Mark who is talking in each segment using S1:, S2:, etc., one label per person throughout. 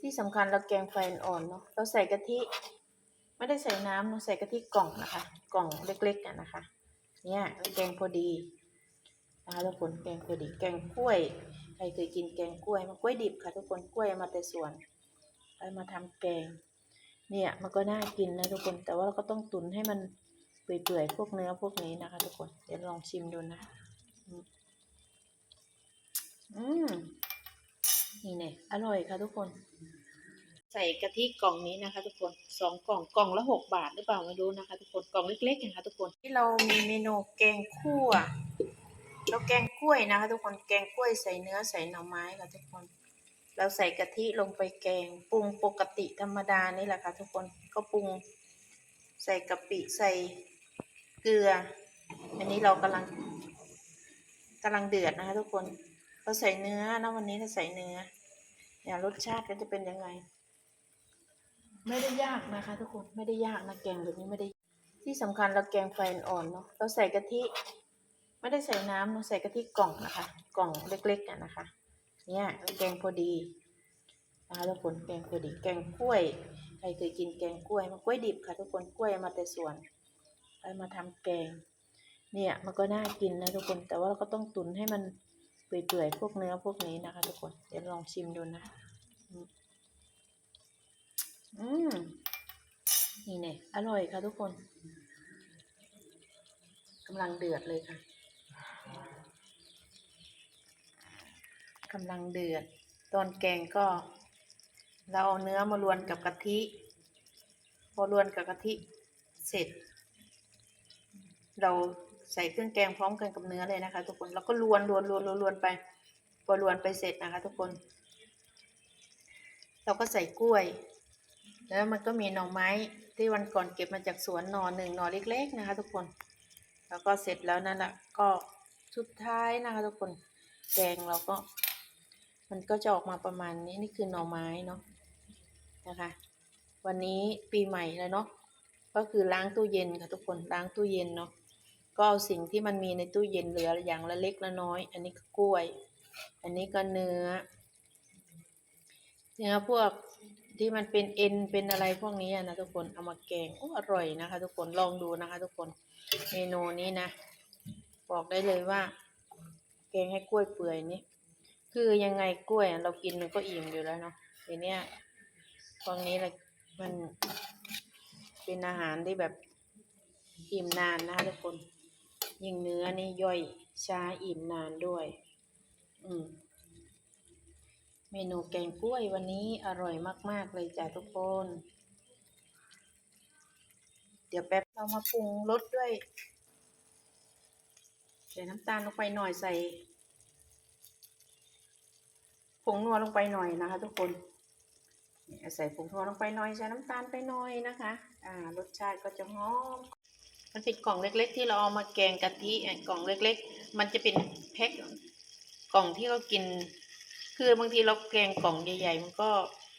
S1: ที่สำคัญเราแกงไฟอ่อนเนาะเราใส่กะทิ ไม่ได้ใส่น้ำเราใส่กะทิกล่องนะคะ กล่องเล็กๆอะนะคะ เนี่ยแกงพอดีนะคะทุกคนแกงพอดีแกงกล้วย ใครเคยกินแกงกล้วยมันกล้วยดิบค่ะ ทุกคนกล้วยมาแต่สวนเอามาทำแกง เนี่ยมันก็น่ากินนะทุกคนแต่ว่าเราก็ต้องตุ๋นให้มันเปื่อยๆพวกเนื้อพวกนี้นะคะ ทุกคนเดี๋ยวลองชิมดูนะอืมนี่เนี่ยอร่อยค่ะทุกคน ใส่กะทิกล่องนี้นะคะ ทุกคนสองกล่องกล่องละหกบาทหรือเปล่าไม่รู้นะคะ ทุกคนกล่องเล็กๆนะคะ ทุกคนที่เรามีเมนูแกงคั่วเราแกงกล้วยนะคะ ทุกคนแกงกล้วยใส่เนื้อใส่หน่อไม้ค่ะทุกคน เราใส่กะทิลงไปแกงปรุงปกติธรรมดานี่แหละค่ะ ทุกคนก็ปรุง ใส่กะปิใส่เกลือ อันนี้เรากำลังกำลังเดือดนะคะ ทุกคนเราใส่เนื้อนะวันนี้เราใส่เนื้อเนี่ยรสชาติก็จะเป็นยังไง ไม่ได้ยากนะคะ ทุกคนไม่ได้ยากนะแกงแบบนี้ไม่ได้ ที่สำคัญเราแกงไฟอ่อนเนาะเราใส่กะทิ ไม่ได้ใส่น้ำเราใส่กะทิกล่องนะคะ กล่องเล็กๆอะนะคะ เนี่ยแกงพอดีนะคะทุกคนแกงพอดีแกงกล้วยใครเคยกินแกงกล้วยมันกล้วยดิบค่ะ ทุกคนกล้วยมาแต่สวนเอามาทำแกง เนี่ยมันก็น่ากินนะทุกคนแต่ว่าเราก็ต้องตุ๋นให้มันเปื่อยๆพวกเนื้อพวกนี้นะคะ ทุกคนเดี๋ยวลองชิมดูนะอืมอืมนี่ เนี่ย อร่อยค่ะทุกคนกำลังเดือดเลยค่ะกำลังเดือด ตอนแกงก็ เราเอาเนื้อมารวนกับกะทิ พอรวนกับกะทิเสร็จ เราใส่เครื่องแกงพร้อมกันกับเนื้อเลยนะคะ ทุกคนแล้วก็รวนรวนรวนรวนรวนไปพอรวนไปเสร็จนะคะ ทุกคน เราก็ใส่กล้วย แล้วมันก็มีหน่อไม้ที่วันก่อนเก็บมาจากสวนหน่อหนึ่งหน่อเล็ก ๆนะคะ ทุกคน แล้วก็เสร็จแล้วนั่นแหละก็สุดท้ายนะคะ ทุกคนแกงเราก็ มันก็จะออกมาประมาณนี้นี่คือหน่อไม้เนาะนะคะ วันนี้ปีใหม่แล้วเนาะก็คือล้างตู้เย็นค่ะทุกคนล้างตู้เย็นเนาะก็เอาสิ่งที่มันมีในตู้เย็นเหลืออย่างละเล็กละน้อย อันนี้ก็กล้วย อันนี้ก็เนื้อ เนื้อพวก ที่มันเป็นเอ็นเป็นอะไรพวกนี้นะทุกคนเอามาแกงโอ้อร่อยนะคะ ทุกคนลองดูนะคะ ทุกคนเมนูนี้นะ บอกได้เลยว่า แกงให้กล้วยเปื่อยนี่คือยังไงกล้วยเรากินมันก็อิ่มอยู่แล้วเนาะทีเนี้ยตรงนี้เลยมันเป็นอาหารที่แบบอิ่มนานนะคะทุกคนยิ่งเนื้อนี่ย่อยช้าอิ่มนานด้วย อืม เมนูแกงกล้วยวันนี้อร่อยมาก ๆ เลยจ้ะทุกคน เดี๋ยวแป๊บเรามาปรุงรสด้วย ใส่น้ำตาลลงไปหน่อยใส่ผงนัวลงไปหน่อยนะคะ ทุกคนเนี่ยใส่ผงนัวลงไปหน่อยใส่น้ำตาลไปหน่อยนะคะ อ่ารสชาติก็จะหอมมันเป็นกล่องเล็ก ๆ ที่เราเอามาแกงกะทิกล่องเล็ก ๆ มันจะเป็นแพ็คกล่องที่เรากิน คือบางทีเราแกงกล่องใหญ่ๆ มันก็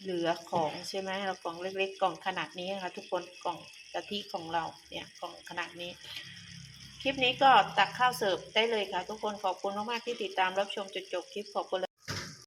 S1: เหลือของใช่ไหมเรากล่องเล็กๆ กล่องขนาดนี้นะคะ ทุกคนกล่องกะทิของเราเนี่ยกล่องขนาดนี้ คลิปนี้ก็ตักข้าวเสิร์ฟได้เลยค่ะ ทุกคนขอบคุณมากๆที่ติดตามรับชมจนจบคลิปขอบคุณ